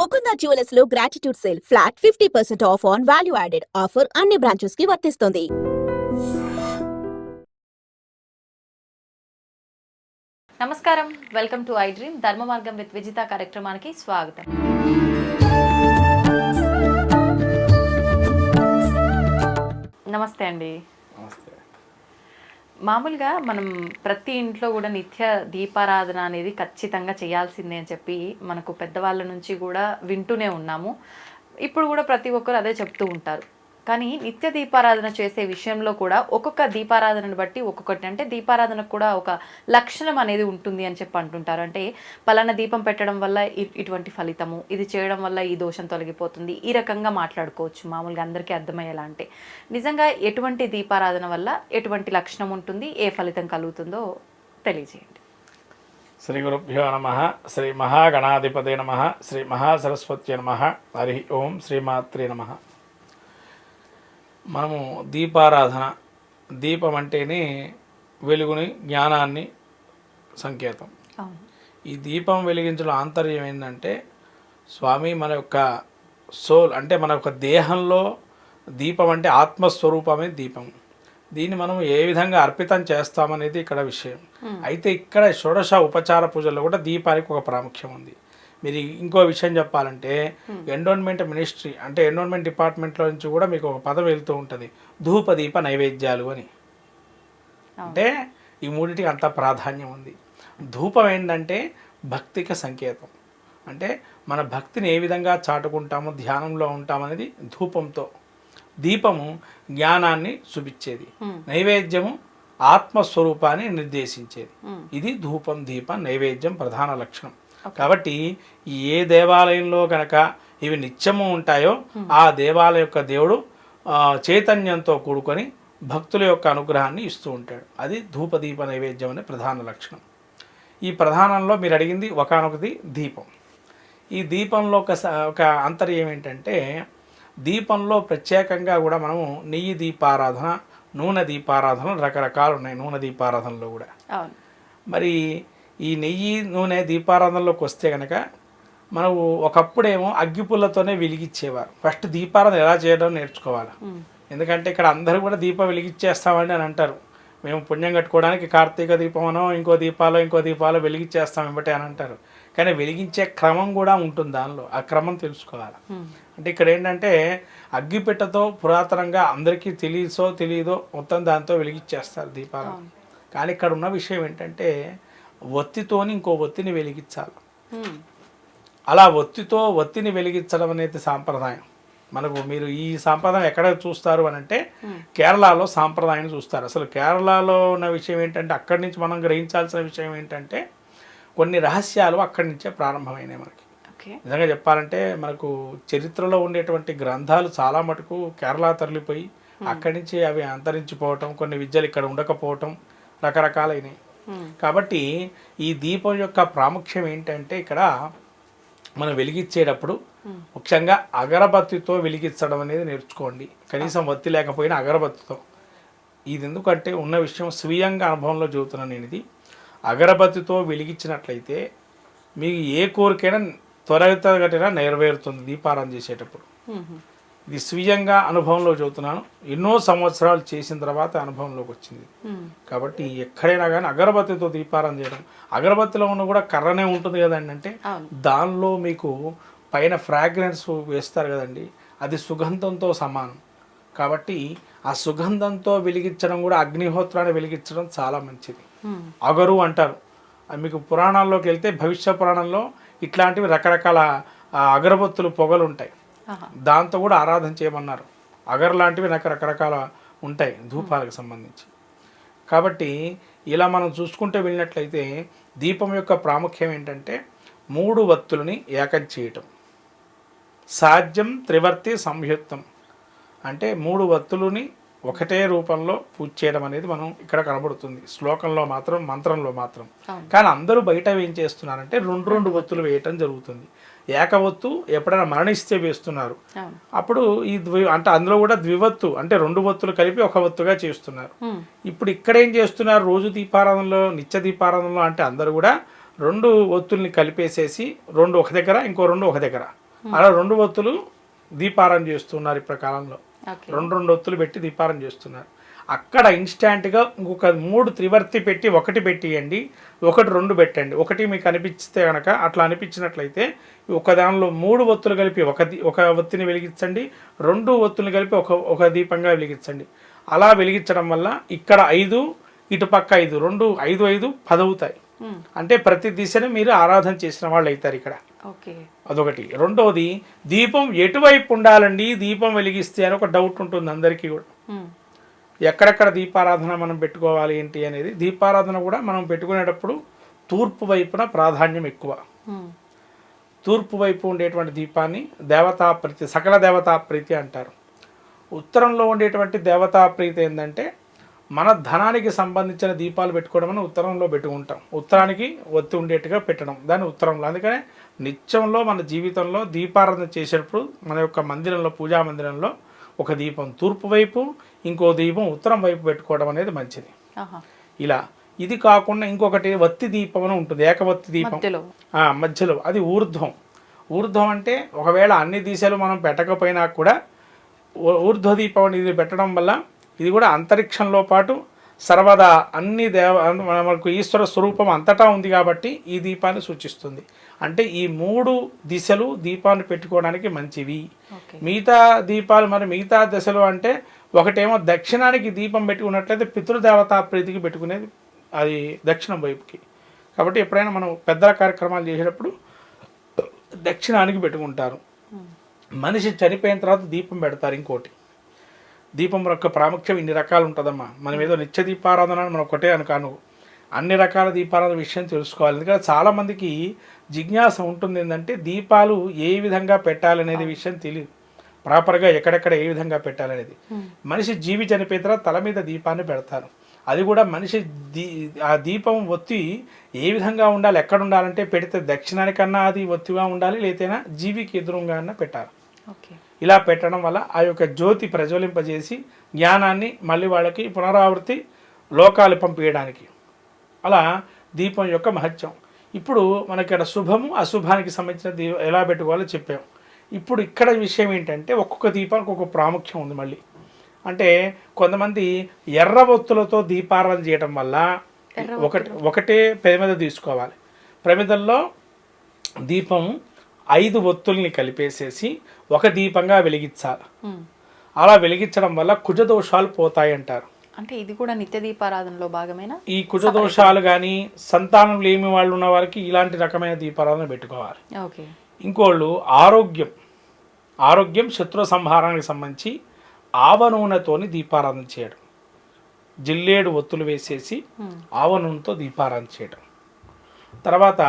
Mukunda జ్యువెలర్స్లో gratitude sale flat fifty percent off on value added offer అన్ని బ్రాంచెస్కి వర్తిస్తుంది. నమస్కారం. వెల్కమ్ టు ఐ డ్రీమ్ ధర్మ మార్గం విత్ విజిత కార్యక్రమానికి స్వాగతం. నమస్తే అండి. మామూలుగా మనం ప్రతి ఇంట్లో కూడా నిత్య దీపారాధన అనేది ఖచ్చితంగా చేయాల్సిందే అని చెప్పి మనకు పెద్దవాళ్ళ నుంచి కూడా వింటూనే ఉన్నాము. ఇప్పుడు కూడా ప్రతి ఒక్కరు అదే చెప్తూ ఉంటారు. కానీ నిత్య దీపారాధన చేసే విషయంలో కూడా ఒక్కొక్క దీపారాధనను బట్టి ఒక్కొక్కటి. అంటే దీపారాధనకు కూడా ఒక లక్షణం అనేది ఉంటుంది అని చెప్పి అంటుంటారు. అంటే పలానా దీపం పెట్టడం వల్ల ఇటువంటి ఫలితము ఇది చేయడం వల్ల ఈ దోషం తొలగిపోతుంది. ఈ రకంగా మాట్లాడుకోవచ్చు. మామూలుగా అందరికీ అర్థమయ్యేలా అంటే. నిజంగా ఎటువంటి దీపారాధన వల్ల ఎటువంటి లక్షణం ఉంటుంది? ఏ ఫలితం కలుగుతుందో తెలియజేయండి. శ్రీ గురుభ్యో నమ. శ్రీ మహాగణాధిపతి నమ. శ్రీ మహాసరస్వతి నమ. హరి ఓం శ్రీమాత్రి నమ. మనము దీపారాధన దీపం అంటేనే వెలుగుని జ్ఞానాన్ని సంకేతం. ఈ దీపం వెలిగించడం ఆంతర్యం ఏంటంటే స్వామి మన యొక్క సోల్ అంటే మన యొక్క దేహంలో దీపం అంటే ఆత్మస్వరూపమే దీపం. దీన్ని మనం ఏ విధంగా అర్పితం చేస్తామనేది ఇక్కడ విషయం. అయితే ఇక్కడ షోడశ ఉపచార పూజల్లో కూడా దీపానికి ఒక ప్రాముఖ్యం ఉంది. మీరు ఇంకో విషయం చెప్పాలంటే ఎండోన్మెంట్ మినిస్ట్రీ అంటే ఎండోన్మెంట్ డిపార్ట్మెంట్లో నుంచి కూడా మీకు ఒక పదం వెళ్తూ ఉంటుంది. ధూప దీప నైవేద్యాలు అని. అంటే ఈ మూడింటికి అంత ప్రాధాన్యం ఉంది. ధూపం ఏంటంటే భక్తికి సంకేతం. అంటే మన భక్తిని ఏ విధంగా చాటుకుంటామో ధ్యానంలో ఉంటామనేది ధూపంతో. దీపము జ్ఞానాన్ని చూపించేది నైవేద్యము ఆత్మస్వరూపాన్ని నిర్దేశించేది. ఇది ధూపం దీపం నైవేద్యం ప్రధాన లక్షణం. కాబట్టి ఏ దేవాలయంలో గనక ఇవి నిత్యము ఉంటాయో ఆ దేవాలయం యొక్క దేవుడు చైతన్యంతో కూడుకొని భక్తుల యొక్క అనుగ్రహాన్ని ఇస్తూ ఉంటాడు. అది ధూపదీప నైవేద్యం అనే ప్రధాన లక్షణం. ఈ ప్రధానంలో మీరు అడిగింది ఒకనొకటి దీపం. ఈ దీపంలో ఒక ఒక అంతర్యం ఏంటంటే దీపంలో ప్రత్యేకంగా కూడా మనము నెయ్యి దీపారాధన నూనె దీపారాధన రకరకాలు ఉన్నాయి నూనె దీపారాధనలో కూడా. మరి ఈ నెయ్యి నూనె దీపారాధనలోకి వస్తే కనుక మనము ఒకప్పుడేమో అగ్గిపుల్లతోనే వెలిగించేవారు ఫస్ట్ దీపారాధన ఎలా చేయడం నేర్చుకోవాలి. ఎందుకంటే ఇక్కడ అందరూ కూడా దీపం వెలిగించేస్తామని అని అంటారు. మేము పుణ్యం కట్టుకోవడానికి కార్తీక దీపమనో ఇంకో దీపాలో ఇంకో దీపాలో వెలిగించేస్తాం ఇవ్వటే అని అంటారు. కానీ వెలిగించే క్రమం కూడా ఉంటుంది దానిలో. ఆ క్రమం తెలుసుకోవాలి. అంటే ఇక్కడ ఏంటంటే అగ్గిపెట్టతో పురాతనంగా అందరికీ తెలియసో తెలియదో మొత్తం దాంతో వెలిగించేస్తారు దీపాలు. కానీ ఇక్కడ ఉన్న విషయం ఏంటంటే ఒత్తితోని ఇంకో ఒత్తిని వెలిగించాలి. అలా ఒత్తితో ఒత్తిని వెలిగించడం అనేది సాంప్రదాయం. మనకు మీరు ఈ సాంప్రదాయం ఎక్కడ చూస్తారు అని అంటే కేరళలో సాంప్రదాయం చూస్తారు. అసలు కేరళలో ఉన్న విషయం ఏంటంటే అక్కడి నుంచి మనం గ్రహించాల్సిన విషయం ఏంటంటే కొన్ని రహస్యాలు అక్కడి నుంచే ప్రారంభమైనాయి మనకి. నిజంగా చెప్పాలంటే మనకు చరిత్రలో ఉండేటువంటి గ్రంథాలు చాలా మటుకు కేరళ తరలిపోయి అక్కడి నుంచి అవి అంతరించిపోవటం కొన్ని విద్యలు ఇక్కడ ఉండకపోవటం రకరకాలైనవి. కాబట్టి ఈ దీపం యొక్క ప్రాముఖ్యం ఏంటంటే ఇక్కడ మనం వెలిగించేటప్పుడు ముఖ్యంగా అగరబత్తితో వెలిగించడం అనేది నేర్చుకోండి. కనీసం వత్తి లేకపోయినా అగరబత్తితో. ఇది ఎందుకంటే ఉన్న విషయం స్వీయంగా అనుభవంలో చెబుతున్నాను నేను ఇది అగరబత్తితో వెలిగించినట్లయితే మీకు ఏ కోరికైనా త్వరగతిన నెరవేరుతుంది దీపారాధన చేసేటప్పుడు. ఇది స్వీయంగా అనుభవంలో చెబుతున్నాను ఎన్నో సంవత్సరాలు చేసిన తర్వాత అనుభవంలోకి వచ్చింది. కాబట్టి ఎక్కడైనా కానీ అగరబత్తితో దీపారాధన చేయడం అగరబత్తిలో ఉన్న కూడా కర్రనే ఉంటుంది కదండి అంటే. దానిలో మీకు పైన ఫ్రాగ్రెన్స్ వేస్తారు కదండి అది సుగంధంతో సమానం కాబట్టి ఆ సుగంధంతో వెలిగించడం కూడా అగ్నిహోత్రాన్ని వెలిగించడం చాలా మంచిది. అగరు అంటారు మీకు పురాణాల్లోకి వెళ్తే భవిష్య పురాణంలో ఇట్లాంటివి రకరకాల అగరబత్తులు పొగలు ఉంటాయి. దాంతో కూడా ఆరాధన చేయమన్నారు. అగర్ లాంటివి నాకు రకరకాల ఉంటాయి ధూపాలకు సంబంధించి. కాబట్టి ఇలా మనం చూసుకుంటే వెళ్ళినట్లయితే దీపం యొక్క ప్రాముఖ్యం ఏంటంటే మూడు వత్తులని ఏకం చేయటం. సాధ్యం త్రివర్తి సంయుక్తం. అంటే మూడు వత్తులని ఒకటే రూపంలో పూజ చేయడం అనేది మనం ఇక్కడ కనబడుతుంది. శ్లోకంలో మాత్రం మంత్రంలో మాత్రం. కానీ అందరూ బయట ఏం చేస్తున్నారంటే రెండు రెండు వత్తులు వేయటం జరుగుతుంది. ఏకవత్తు ఎప్పుడైనా మరణిస్తే వేస్తున్నారు. అప్పుడు ఈ ద్వి అంటే అందులో కూడా ద్వివత్తు అంటే రెండు వత్తులు కలిపి ఒక వత్తుగా చేస్తున్నారు. ఇప్పుడు ఇక్కడ ఏం చేస్తున్నారు? రోజు దీపారాధనలో నిత్య దీపారాధనలో అంటే అందరూ కూడా రెండు ఒత్తుల్ని కలిపేసేసి రెండు ఒక దగ్గర ఇంకో రెండు ఒక దగ్గర. అలా రెండు ఒత్తులు దీపారం చేస్తున్నారు ఇప్పుడు కాలంలో రెండు రెండు ఒత్తులు పెట్టి దీపారం చేస్తున్నారు. అక్కడ ఇన్స్టాంట్గా ఇంకొక మూడు త్రివర్తి పెట్టి ఒకటి పెట్టియండి ఒకటి రెండు పెట్టండి. ఒకటి మీకు అనిపిస్తే కనుక అట్లా అనిపించినట్లయితే ఒక దానిలో మూడు ఒత్తులు కలిపి ఒక ఒక ఒత్తిని వెలిగించండి రెండు ఒత్తులు కలిపి ఒక ఒక దీపంగా వెలిగించండి. అలా వెలిగించడం వల్ల ఇక్కడ ఐదు ఇటు పక్క ఐదు రెండు ఐదు ఐదు పదవుతాయి. అంటే ప్రతి దిశని మీరు ఆరాధన చేసిన వాళ్ళు అవుతారు ఇక్కడ. ఓకే. అదొకటి. రెండవది దీపం ఎటువైపు ఉండాలండి? దీపం వెలిగిస్తే అని ఒక డౌట్ ఉంటుంది అందరికీ కూడా. ఎక్కడెక్కడ దీపారాధన మనం పెట్టుకోవాలి ఏంటి అనేది దీపారాధన కూడా మనం పెట్టుకునేటప్పుడు తూర్పు వైపున ప్రాధాన్యం ఎక్కువ. తూర్పు వైపు ఉండేటువంటి దీపాన్ని దేవతా ప్రీతి సకల దేవతా ప్రీతి అంటారు. ఉత్తరంలో ఉండేటువంటి దేవతా ప్రీతి ఏంటంటే మన ధనానికి సంబంధించిన దీపాలు పెట్టుకోవడం అని ఉత్తరంలో పెట్టుకుంటాం. ఉత్తరానికి ఒత్తి ఉండేట్టుగా పెట్టడం దాన్ని ఉత్తరంలో. అందుకనే నిత్యంలో మన జీవితంలో దీపారాధన చేసేటప్పుడు మన యొక్క మందిరంలో పూజా మందిరంలో ఒక దీపం తూర్పు వైపు ఇంకో దీపం ఉత్తరం వైపు పెట్టుకోవడం అనేది మంచిది. ఇలా. ఇది కాకుండా ఇంకొకటి వత్తి దీపం అని ఉంటుంది ఏకవత్తి దీపం. మధ్యలో. అది ఊర్ధ్వం. ఊర్ధ్వం అంటే ఒకవేళ అన్ని దిశలు మనం పెట్టకపోయినా కూడా ఊర్ధ్వ దీపం అనేది పెట్టడం వల్ల ఇది కూడా అంతరిక్షంలో పాటు సర్వదా అన్ని దేవ మనకు ఈశ్వర స్వరూపం అంతటా ఉంది కాబట్టి ఈ దీపాన్ని సూచిస్తుంది. అంటే ఈ మూడు దిశలు దీపాన్ని పెట్టుకోవడానికి మంచివి. మిగతా దీపాలు మరి మిగతా దశలు అంటే ఒకటేమో దక్షిణానికి దీపం పెట్టుకున్నట్లయితే పితృదేవతా ప్రీతికి పెట్టుకునేది అది దక్షిణం వైపుకి. కాబట్టి ఎప్పుడైనా మనం పెద్దల కార్యక్రమాలు చేసేటప్పుడు దక్షిణానికి పెట్టుకుంటారు. మనిషి చనిపోయిన తర్వాత దీపం పెడతారు ఇంకోటి. దీపం యొక్క ప్రాముఖ్యం ఇన్ని రకాలు ఉంటుందమ్మా. మనం ఏదో నిత్య దీపారాధన అని మనం ఒకటే అనుకాను. అన్ని రకాల దీపారాధన విషయం తెలుసుకోవాలి. ఎందుకంటే చాలామందికి జిజ్ఞాస ఉంటుంది ఏంటంటే దీపాలు ఏ విధంగా పెట్టాలనేది విషయం తెలియదు ప్రాపర్గా ఎక్కడెక్కడ ఏ విధంగా పెట్టాలనేది. మనిషి జీవి చనిపోయిన తర్వాత తల మీద దీపాన్ని పెడతారు. అది కూడా మనిషి దీ ఆ దీపం ఒత్తి ఏ విధంగా ఉండాలి ఎక్కడ ఉండాలంటే పెడితే దక్షిణానికన్నా అది ఒత్తిగా ఉండాలి లేతేనా జీవికి ఎదురుగా అన్నా పెట్టాలి. ఇలా పెట్టడం వల్ల ఆ యొక్క జ్యోతి ప్రజ్వలింపజేసి జ్ఞానాన్ని మళ్ళీ వాళ్ళకి పునరావృతి లోకాలు పంపించడానికి అలా దీపం యొక్క మహత్యం. ఇప్పుడు మనకి ఇక్కడ శుభము అశుభానికి సంబంధించిన దీ ఎలా పెట్టుకోవాలో చెప్పాం. ఇప్పుడు ఇక్కడ విషయం ఏంటంటే ఒక్కొక్క దీపానికి ఒక్కొక్క ప్రాముఖ్యం ఉంది మళ్ళీ. అంటే కొంతమంది ఎర్ర ఒత్తులతో దీపారాధన చేయడం వల్ల ఒకటి ఒకటే ప్రమిద తీసుకోవాలి. ప్రమిదల్లో దీపం ఐదు ఒత్తుల్ని కలిపేసేసి ఒక దీపంగా వెలిగించాలి. అలా వెలిగించడం వల్ల కుజదోషాలు పోతాయి అంటారు అంటే ఇది కూడా నిత్య దీపారాధనలో భాగమేనా? ఈ కుజదోషాలు కానీ సంతానం లేని వాళ్ళు ఉన్న వారికి ఇలాంటి రకమైన దీపారాధన పెట్టుకోవాలి. ఓకే. ఇంకోళ్ళు ఆరోగ్యం. ఆరోగ్యం శత్రు సంహారానికి సంబంధించి ఆవ నూనెతోని దీపారాధన చేయడం. జిల్లేడు ఒత్తులు వేసేసి ఆవ నూనెతో దీపారాధన చేయడం. తర్వాత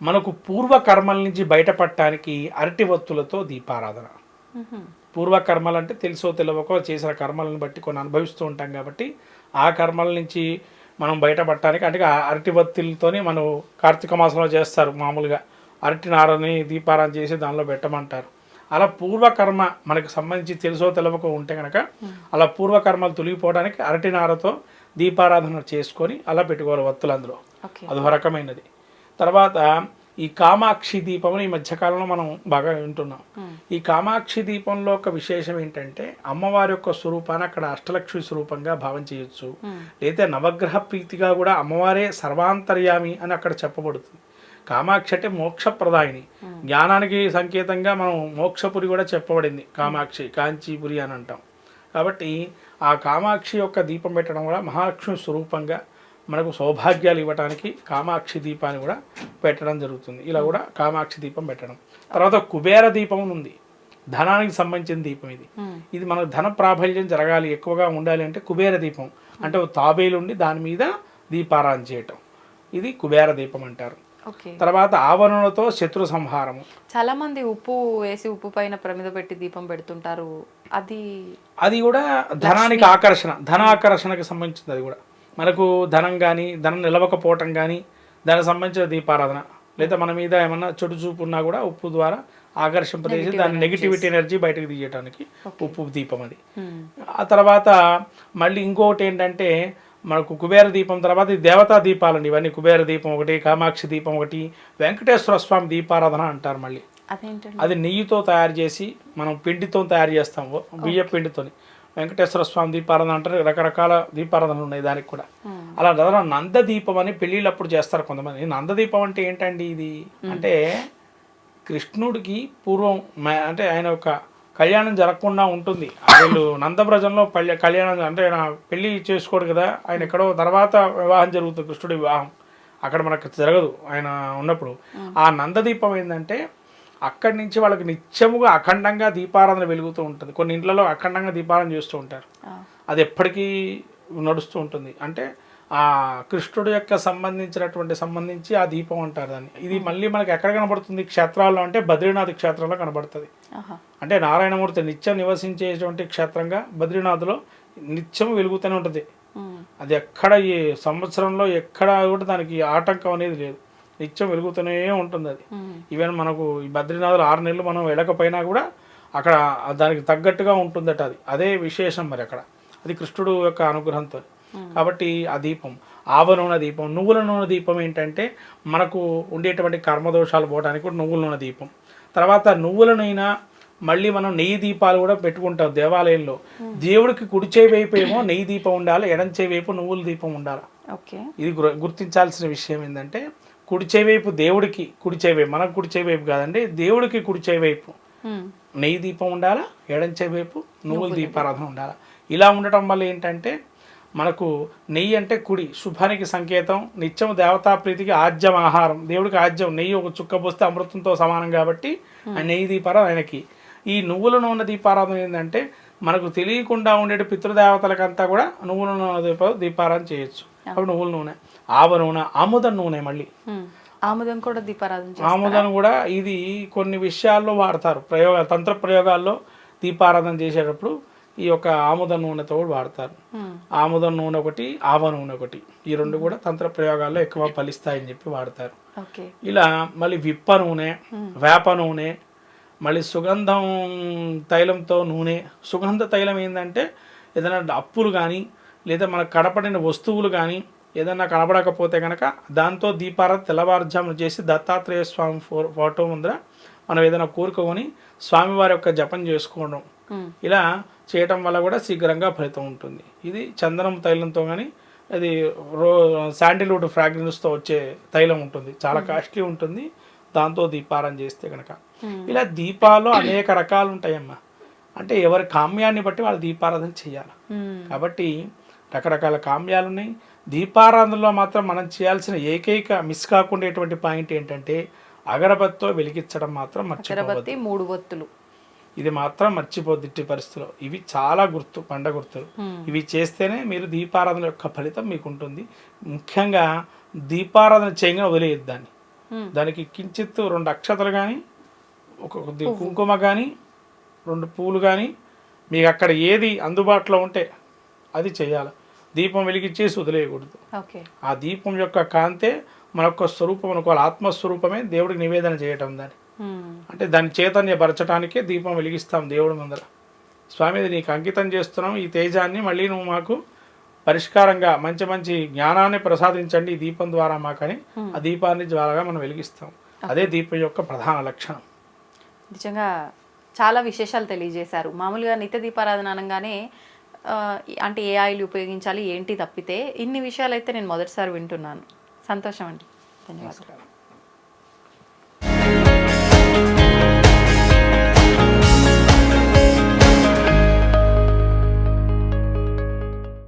మనకు పూర్వకర్మల నుంచి బయటపడటానికి అరటి ఒత్తులతో దీపారాధన. పూర్వకర్మలు అంటే తెలుసో తెలియకో చేసిన కర్మలను బట్టి కొన్ని అనుభవిస్తూ ఉంటాం కాబట్టి ఆ కర్మల నుంచి మనం బయటపడటానికి అంటే ఆ అరటి బత్తిలతోని మనం కార్తీక మాసంలో చేస్తారు మామూలుగా. అరటి నారని దీపారాధన చేసి దానిలో పెట్టమంటారు. అలా పూర్వకర్మ మనకు సంబంధించి తెలుసో తెలవకో ఉంటే కనుక అలా పూర్వకర్మలు తొలగిపోవడానికి అరటి నారతో దీపారాధన చేసుకొని అలా పెట్టుకోవాలి వత్తులు అందులో అదొక రకమైనది. తర్వాత ఈ కామాక్షి దీపం ఈ మధ్యకాలంలో మనం బాగా వింటున్నాం. ఈ కామాక్షి దీపంలో ఒక విశేషం ఏంటంటే అమ్మవారి యొక్క స్వరూపాన్ని అక్కడ అష్టలక్ష్మి స్వరూపంగా భావం చేయొచ్చు. లేదా నవగ్రహ ప్రీతిగా కూడా అమ్మవారే సర్వాంతర్యామి అని అక్కడ చెప్పబడుతుంది. కామాక్షి అంటే మోక్షప్రదాయిని జ్ఞానానికి సంకేతంగా మనం మోక్షపురి కూడా చెప్పబడింది. కామాక్షి కాంచీపురి అని అంటాం. కాబట్టి ఆ కామాక్షి యొక్క దీపం పెట్టడం కూడా మహాలక్ష్మి స్వరూపంగా మనకు సౌభాగ్యాలు ఇవ్వడానికి కామాక్షి దీపాన్ని కూడా పెట్టడం జరుగుతుంది. ఇలా కూడా కామాక్షి దీపం పెట్టడం. తర్వాత కుబేర దీపం ఉంది. ధనానికి సంబంధించిన దీపం ఇది. ఇది మనకు ధన ప్రాబల్యం జరగాలి ఎక్కువగా ఉండాలి అంటే కుబేర దీపం. అంటే ఒక తాబేలు ఉండి దాని మీద దీపారాధన చేయటం. ఇది కుబేర దీపం అంటారు. తర్వాత ఆవరణతో శత్రు సంహారము. చాలా మంది ఉప్పు వేసి ఉప్పు పైన ప్రమిద పెట్టి దీపం పెడుతుంటారు. అది అది కూడా ధనానికి ఆకర్షణ ధన ఆకర్షణకి సంబంధించింది అది కూడా. మనకు ధనం కానీ ధనం నిలవకపోవటం కానీ దానికి సంబంధించిన దీపారాధన. లేదా మన మీద ఏమన్నా చెడు చూపు ఉన్నా కూడా ఉప్పు ద్వారా ఆకర్షింపజేసి దాని నెగిటివిటీ ఎనర్జీ బయటకు తీయటానికి ఉప్పు దీపం అది. మ్మ్. ఆ తర్వాత మళ్ళీ ఇంకొకటి ఏంటంటే మనకు కుబేర దీపం తర్వాత దేవతా దీపాలండి. ఇవన్నీ కుబేర దీపం ఒకటి కామాక్షి దీపం ఒకటి వెంకటేశ్వర స్వామి దీపారాధన అంటారు మళ్ళీ. అది నెయ్యితో తయారు చేసి మనం పిండితో తయారు చేస్తాం బియ్య పిండితో వెంకటేశ్వర స్వామి దీపారాధన అంటారు రకరకాల దీపారాధనలు ఉన్నాయి దానికి కూడా. అలా దాదాపు నంద దీపం అని పెళ్ళిళ్ళప్పుడు చేస్తారు కొంతమంది. నంద దీపం అంటే ఏంటండి ఇది? అంటే కృష్ణుడికి పూర్వం అంటే ఆయన ఒక కళ్యాణం జరగకుండా ఉంటుంది. వీళ్ళు నందబ్రజంలో పల్లె కళ్యాణం అంటే ఆయన పెళ్ళి చేసుకోడు కదా ఆయన ఎక్కడో తర్వాత వివాహం జరుగుతుంది కృష్ణుడి వివాహం. అక్కడ మనకు జరగదు ఆయన ఉన్నప్పుడు. ఆ. నందదీపం ఏంటంటే అక్కడి నుంచి వాళ్ళకి నిత్యముగా అఖండంగా దీపారాధన వెలుగుతూ ఉంటుంది. కొన్ని ఇండ్లలో అఖండంగా దీపారాధన చేస్తూ ఉంటారు. అది ఎప్పటికీ నడుస్తూ ఉంటుంది. అంటే ఆ కృష్ణుడు యొక్క సంబంధించినటువంటి సంబంధించి ఆ దీపం అంటారు దాన్ని. ఇది మళ్ళీ మనకి ఎక్కడ కనబడుతుంది? క్షేత్రాల్లో అంటే బద్రీనాథ్ క్షేత్రంలో కనబడుతుంది. అంటే నారాయణమూర్తి నిత్యం నివసించేటువంటి క్షేత్రంగా బద్రీనాథ్లో నిత్యం వెలుగుతూనే ఉంటుంది. అది ఎక్కడ ఈ సంవత్సరంలో ఎక్కడ కూడా దానికి ఆటంకం అనేది లేదు. నిత్యం వెలుగుతూనే ఉంటుంది అది. ఈవెన్ మనకు ఈ బద్రీనాథ్లో ఆరు నెలలు మనం వెళ్ళకపోయినా కూడా అక్కడ దానికి తగ్గట్టుగా ఉంటుందట అది. అదే విశేషం మరి అక్కడ. అది కృష్ణుడు యొక్క అనుగ్రహంతో. కాబట్టి ఆ దీపం ఆవ నూనె దీపం నువ్వుల నూనె దీపం ఏంటంటే మనకు ఉండేటువంటి కర్మదోషాలు పోవడానికి కూడా నువ్వుల నూనె దీపం. తర్వాత నువ్వులనైనా మళ్ళీ మనం నెయ్యి దీపాలు కూడా పెట్టుకుంటాం దేవాలయంలో. దేవుడికి కుడి చేయి వైపు ఏమో నెయ్యి దీపం ఉండాలి ఎడం చేయి వైపు నువ్వుల దీపం ఉండాలి. ఓకే. ఇది గుర- గుర్తించాల్సిన విషయం ఏంటంటే కుడి చేయి వైపు దేవుడికి కుడి చేయి వైపు మనకు కుడి చేయి వైపు కాదండి దేవుడికి కుడి చేయి వైపు నెయ్యి దీపం ఉండాలా ఎడం చేయి వైపు నువ్వుల దీపారాధన ఉండాలా. ఇలా ఉండటం వల్ల ఏంటంటే మనకు నెయ్యి అంటే కుడి శుభానికి సంకేతం నిత్యం దేవతా ప్రీతికి ఆజ్యం ఆహారం. దేవుడికి ఆజ్యం నెయ్యి ఒక చుక్క పోస్తే అమృతంతో సమానం కాబట్టి ఆ నెయ్యి దీపారాధన ఆయనకి. ఈ నువ్వుల నూనె దీపారాధన ఏంటంటే మనకు తెలియకుండా ఉండే పితృదేవతలకంతా కూడా నువ్వుల నూనె దీప దీపారాధన చేయొచ్చు. అప్పుడు నువ్వుల నూనె ఆవ నూనె ఆముదం నూనె మళ్ళీ. ఉమ్. ఆముదం కూడా దీపారాధన ఆముదం కూడా ఇది కొన్ని విషయాల్లో వాడతారు. ప్రయోగ తంత్ర ప్రయోగాల్లో దీపారాధన చేసేటప్పుడు ఈ యొక్క ఆముద నూనెతో కూడా వాడతారు. ఆముదం నూనె ఒకటి ఆవ నూనె ఒకటి. ఈ రెండు కూడా తంత్ర ప్రయోగాల్లో ఎక్కువ ఫలిస్తాయని చెప్పి వాడతారు. ఇలా మళ్ళీ విప్ప నూనె వేప నూనె మళ్ళీ సుగంధం తైలంతో నూనె. సుగంధ తైలం ఏంటంటే ఏదైనా అప్పులు కానీ లేదా మనకు కనపడిన వస్తువులు కానీ ఏదైనా కనపడకపోతే కనుక దాంతో దీపారాధన తెల్లవారుజామున చేసి దత్తాత్రేయ స్వామి ఫోటో ముందర మనం ఏదైనా కోరుకొని స్వామివారి యొక్క జపం చేసుకోవడం. ఇలా చేయటం వల్ల కూడా శీఘ్రంగా ఫలితం ఉంటుంది. ఇది చందనం తైలంతో కానీ అది రో శాండిల్వుడ్ ఫ్రాగ్రెన్స్తో వచ్చే తైలం ఉంటుంది. చాలా కాస్ట్లీ ఉంటుంది. దాంతో దీపారాధన చేస్తే కనుక ఇలా దీపాలు అనేక రకాలు ఉంటాయమ్మా. అంటే ఎవరి కామ్యాన్ని బట్టి వాళ్ళు దీపారాధన చేయాలి. కాబట్టి రకరకాల కామ్యాలు ఉన్నాయి. దీపారాధనలో మాత్రం మనం చేయాల్సిన ఏకైక మిస్ కాకుండేటువంటి పాయింట్ ఏంటంటే అగరబత్తితో వెలిగించడం మాత్రం మర్చిపోవద్దు. మూడు ఒత్తులు. ఇది మాత్రం మర్చిపోద్ది ఇట్టి పరిస్థితిలో. ఇవి చాలా గుర్తు పండ గుర్తులు. ఇవి చేస్తేనే మీరు దీపారాధన యొక్క ఫలితం మీకు ఉంటుంది ముఖ్యంగా దీపారాధన చేయగా వదిలేయద్దు దాన్ని. దానికి కించిత్ రెండు అక్షతలు కానీ ఒక కొద్ది కుంకుమ కానీ రెండు పూలు కానీ మీకు అక్కడ ఏది అందుబాటులో ఉంటే అది చేయాలి. దీపం వెలిగించేసి వదిలేయకూడదు. ఆ దీపం యొక్క కాంతే మన యొక్క స్వరూపం అనుకోవాలి ఆత్మస్వరూపమే దేవుడికి నివేదన చేయటం దాన్ని. అంటే దాన్ని చైతన్యపరచడానికే దీపం వెలిగిస్తాం దేవుడి ముందర. స్వామి ఇది నీకు అంకితం చేస్తున్నాం. ఈ తేజాన్ని మళ్ళీ నువ్వు మాకు పరిష్కారంగా మంచి మంచి జ్ఞానాన్ని ప్రసాదించండి ఈ దీపం ద్వారా మాకని. ఆ దీపాన్ని ద్వారాగా మనం వెలిగిస్తాం. అదే దీపం యొక్క ప్రధాన లక్షణం. నిజంగా చాలా విశేషాలు తెలియజేశారు. మామూలుగా నిత్య దీపారాధన అనగానే అంటే ఏ ఆయిల్ ఉపయోగించాలి ఏంటి తప్పితే ఇన్ని విషయాలు అయితే నేను మొదటిసారి వింటున్నాను. సంతోషం అండి. ధన్యవాదాలు.